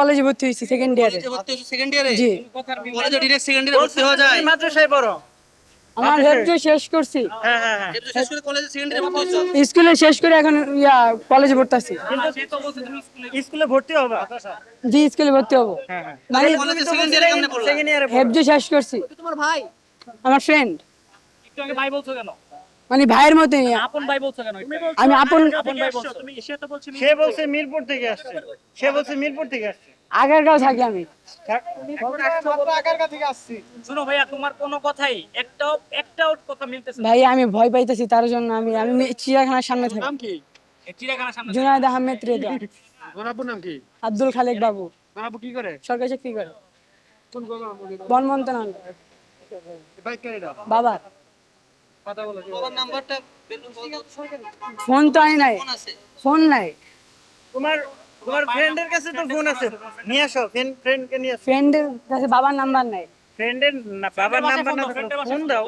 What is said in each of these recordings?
কলেজে ভর্তি হয়েছি সেকেন্ড ইয়ারে কলেজে ভর্তি হয়েছো সেকেন্ড ইয়ারে জি। কলেজে ডিরেক্ট সেকেন্ড ইয়ারে ভর্তি হওয়া যায়? মাদ্রাসায় পড়ো? আমার হেফজো শেষ করছি। হ্যাঁ হ্যাঁ হ্যাঁ। শেষ করে কলেজে সেকেন্ড ইয়ারে ভর্তি হয়েছো? স্কুলে শেষ করে এখন ইয়া কলেজে পড়তেছি স্কুলে ভর্তি হবে জি স্কুলে ভর্তি হব। হ্যাঁ হ্যাঁ। মানে কলেজে সেকেন্ড ইয়ারে কেমনে পড়লা সেকেন্ড ইয়ারে হেফজো শেষ করছি। তোমার ভাই। আমার ফ্রেন্ড একটু আগে ভাই বলছো কেন? মানে ভাইয়ের মতোই আপন ভাই বলছো কেন? আমি আপন আপন ভাই বলছো। তুমি সে তো বলছি সে বলছে মিরপুর থেকে আসছে। সে বলছে মিরপুর থেকে আসছে। আগেরগাঁও থাকি আমি। ভাইয়া তোমার কোনো কথাই একটাও একটাও কথা মিলতেছে না। ভাই আমি ভয় পাইতেছি তার জন্য আমি আমি চিড়িয়াখানার সামনে থাকি। জুনায়দ আহমেদ নাম কি? আব্দুল খালেক বাবু। বাবু কি করে? সরকারি চাকরি করে। বাবা বাবার তো। ফোন তো আনি নাই। ফোন নাই। তোমার তোমার ফ্রেন্ডের কাছে তো ফোন আছে? নিয়ে আসো ফ্রেন্ড ফ্রেন্ডকে নিয়ে আসো। ফ্রেন্ডের কাছে বাবার নাম্বার নাই। ফ্রেন্ডের না বাবার নাম্বার না ফোন দাও।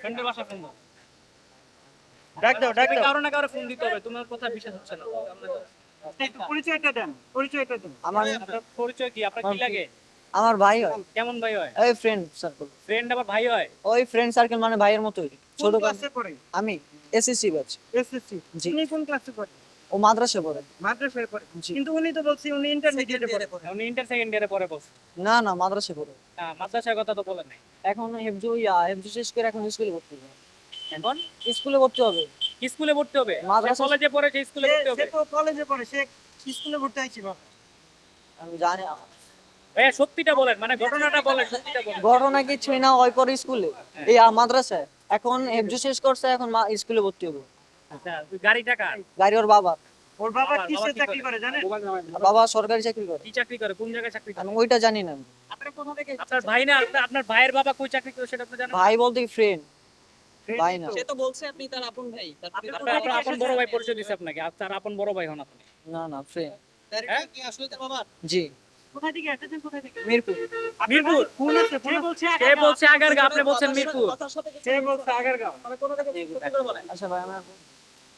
ফ্রেন্ডের বাসায় ফোন দাও। ডাক দাও ডাক দাও। কারও না কারও ফোন দিতে হবে তোমার কথা বিশ্বাস হচ্ছে না। পরিচয়টা দেন পরিচয়টা দেন। আমার পরিচয় কি? আপনার কি লাগে? আমার ভাই হয়। কেমন ভাই হয়? ওই ফ্রেন্ড সার্কেল ফ্রেন্ড আবার ভাই হয়? ওই ফ্রেন্ড সার্কেল মানে ভাইয়ের মতোই। ছোট ক্লাসে পড়ে? আমি এসএসসি ব্যাচ এসএসসি জি। কোন ক্লাসে পড়ে? ও মাদ্রাসা পড়ে। মাদ্রাসায় পড়ে। কিন্তু উনি তো বলছি উনি ইন্টারমিডিয়েটে পড়ে। উনি ইন্টার সেকেন্ড ইয়ারে বলছে। না না মাদ্রাসা পড়ে। হ্যাঁ মাদ্রাসার কথা তো বলেন নাই। এখন হেফজু ইয়া হেফজু শেষ করে এখন স্কুলে ভর্তি হবে। এখন? স্কুলে ভর্তি হবে। স্কুলে ভর্তি হবে? মাদ্রাসা- কলেজে পড়ে সে স্কুলে ভর্তি সে তো কলেজে পড়ে সে স্কুলে ভর্তি আমি জানি না। ভাইয়া সত্যিটা বলেন মানে ঘটনাটা বলেন সত্যিটা বলেন। ঘটনা কিছুই না ওই পরে স্কুলে। এই আ, মাদ্রাসায়। এখন হেফজু শেষ করছে এখন মা- স্কুলে ভর্তি হবে। আচ্ছা গাড়ি গাড়ি ওর বাবা ওর বাবা কিসে কি চাকরি করে? জানেন বাবা সরকারি চাকরি করে। কি চাকরি করে? কোন জায়গায় চাকরি করে? আমি ওইটা জানি না আপনার ভাই না? আপনার- আপনার ভাইয়ের বাবা কই চাকরি করে সেটা আপনি জানেন ভাই বলতে ফ্রেন্ড ভাই না। সে তো বলছে আপনি তার আপন ভাই। তার আপনার আপনার আপন বড় ভাই পরিচয় দিছে আপনাকে। আর তার আপন বড় ভাই হন আপনি। না না ফ্রেন্ড ডাইরেক্ট কি আসলে তার বাবা জি। কোথায় থেকে এসেছেন? কোথায় থেকে? মিরপুর। মিরপুর। ফোন আছে ফোন আছে? কে বলছে আগারগা আপনি বলছেন মিরপুর। সাথে সে বলছে আগারগাঁও? আচ্ছা ভাই আমার